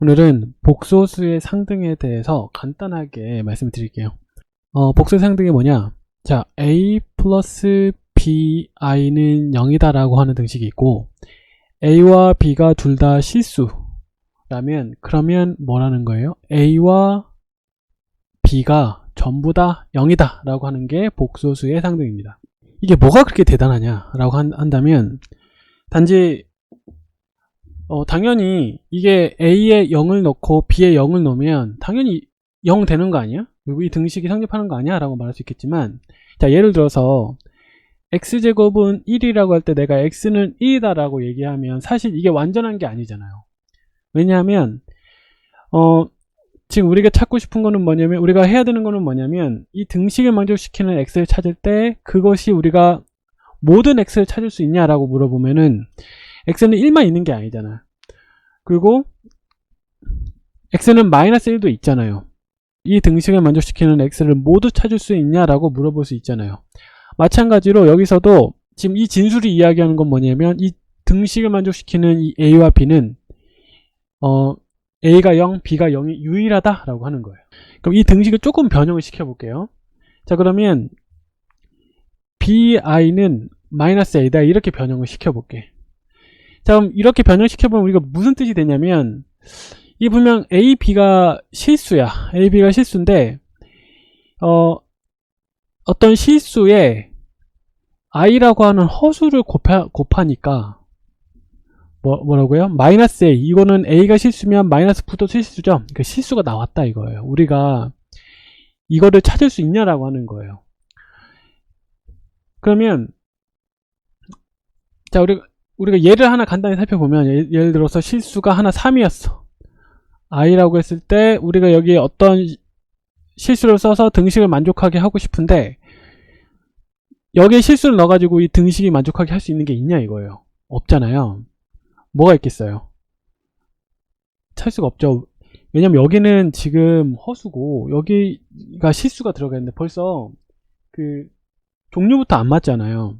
오늘은 복소수의 상등에 대해서 간단하게 말씀을 드릴게요. 어, 복소의 상등이 뭐냐? 자, a 플러스 bi는 0이다 라고 하는 등식이 있고 a와 b가 둘 다 실수라면 그러면 뭐라는 거예요? a와 b가 전부 다 0이다 라고 하는 게 복소수의 상등입니다. 이게 뭐가 그렇게 대단하냐 라고 한, 한다면 단지 어, 당연히 이게 A에 0을 넣고 B에 0을 넣으면 당연히 0 되는 거 아니야? 그리고 이 등식이 성립하는 거 아니야? 라고 말할 수 있겠지만 자 예를 들어서 x제곱은 1이라고 할 때 내가 x는 1이다 라고 얘기하면 사실 이게 완전한 게 아니잖아요. 왜냐하면 어, 지금 우리가 찾고 싶은 거는 뭐냐면 우리가 해야 되는 거는 뭐냐면 이 등식을 만족시키는 x를 찾을 때 그것이 우리가 모든 x를 찾을 수 있냐라고 물어보면은 x는 1만 있는 게 아니잖아. 그리고 x는 마이너스 1도 있잖아요. 이 등식을 만족시키는 x를 모두 찾을 수 있냐라고 물어볼 수 있잖아요. 마찬가지로 여기서도 지금 이 진술이 이야기하는 건 뭐냐면 이 등식을 만족시키는 이 a와 b는 어 a가 0, b가 0이 유일하다라고 하는 거예요. 그럼 이 등식을 조금 변형을 시켜 볼게요. 자 그러면 bi는 마이너스 a다 이렇게 변형을 시켜 볼게. 자 그럼 이렇게 변형시켜보면 우리가 무슨 뜻이 되냐면 이 분명 A, B가 실수야. A, B가 실수인데 어, 어떤 실수에 i라고 하는 허수를 곱하, 곱하니까 뭐, 뭐라고요? 마이너스 a 이거는 a가 실수면 마이너스 부도 실수죠. 그 실수가 나왔다 이거예요. 우리가 이거를 찾을 수 있냐라고 하는 거예요. 그러면 자 우리 우리가 예를 하나 간단히 살펴보면 예, 예를 들어서 실수가 하나 3이었어. i라고 했을 때 우리가 여기에 어떤 실수를 써서 등식을 만족하게 하고 싶은데 여기에 실수를 넣어가지고 이 등식이 만족하게 할 수 있는 게 있냐 이거예요. 없잖아요. 뭐가 있겠어요? 찾을 수가 없죠. 왜냐면 여기는 지금 허수고 여기가 실수가 들어가 있는데 벌써 그 종류부터 안 맞잖아요.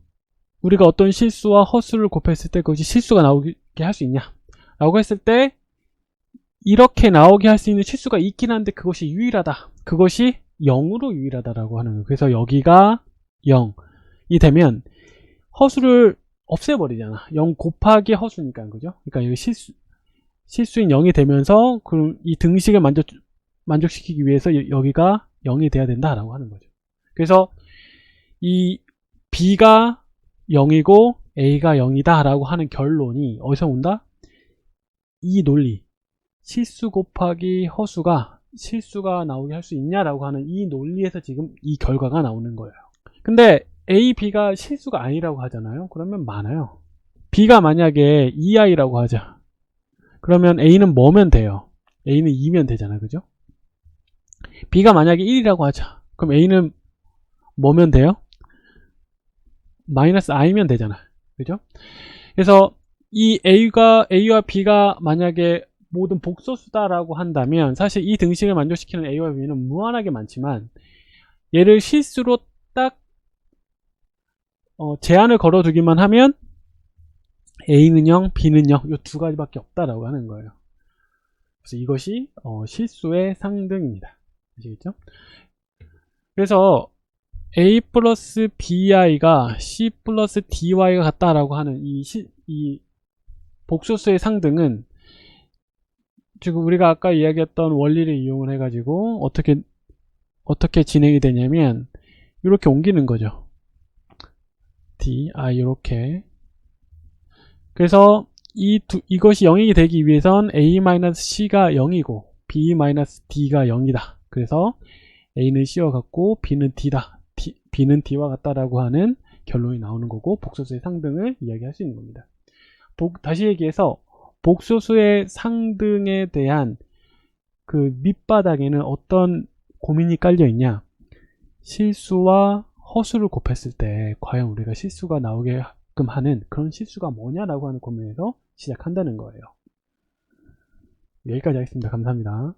우리가 어떤 실수와 허수를 곱했을 때 그것이 실수가 나오게 할 수 있냐? 라고 했을 때 이렇게 나오게 할 수 있는 실수가 있긴 한데 그것이 유일하다. 그것이 0으로 유일하다라고 하는 거예요. 그래서 여기가 0이 되면 허수를 없애버리잖아. 0 곱하기 허수니까 그죠? 그러니까 여기 실수 실수인 0이 되면서 그럼 이 등식을 만족, 만족시키기 위해서 여기가 0이 돼야 된다라고 하는 거죠. 그래서 이 b가 0이고 A가 0이다 라고 하는 결론이 어디서 온다? 이 논리 실수 곱하기 허수가 실수가 나오게 할 수 있냐라고 하는 이 논리에서 지금 이 결과가 나오는 거예요 근데 A, B가 실수가 아니라고 하잖아요 그러면 많아요 B가 만약에 2i라고 하자 그러면 A는 뭐면 돼요? A는 2면 되잖아 그죠? B가 만약에 1이라고 하자 그럼 A는 뭐면 돼요? 마이너스 i면 되잖아. 그죠? 그래서 이 a가 a와 b가 만약에 모든 복소수다라고 한다면 사실 이 등식을 만족시키는 a와 b는 무한하게 많지만 얘를 실수로 딱 어, 제한을 걸어두기만 하면 a는 0, b는 0, 이 두 가지밖에 없다라고 하는 거예요. 그래서 이것이 어, 실수의 상등입니다. 아시겠죠? 그래서 a 플러스 bi가 c 플러스 dy가 같다라고 하는 이, 시, 이 복소수의 상등은 지금 우리가 아까 이야기했던 원리를 이용을 해가지고 어떻게 어떻게 진행이 되냐면 이렇게 옮기는 거죠. d, i 이렇게 그래서 이 두, 이것이 0이 되기 위해선 a-c가 0이고 b-d가 0이다. 그래서 a는 c와 같고 b는 d다. B는 D와 같다라고 하는 결론이 나오는 거고 복소수의 상등을 이야기할 수 있는 겁니다. 복, 다시 얘기해서 복소수의 상등에 대한 그 밑바닥에는 어떤 고민이 깔려 있냐 실수와 허수를 곱했을 때 과연 우리가 실수가 나오게끔 하는 그런 실수가 뭐냐라고 하는 고민에서 시작한다는 거예요. 여기까지 하겠습니다. 감사합니다.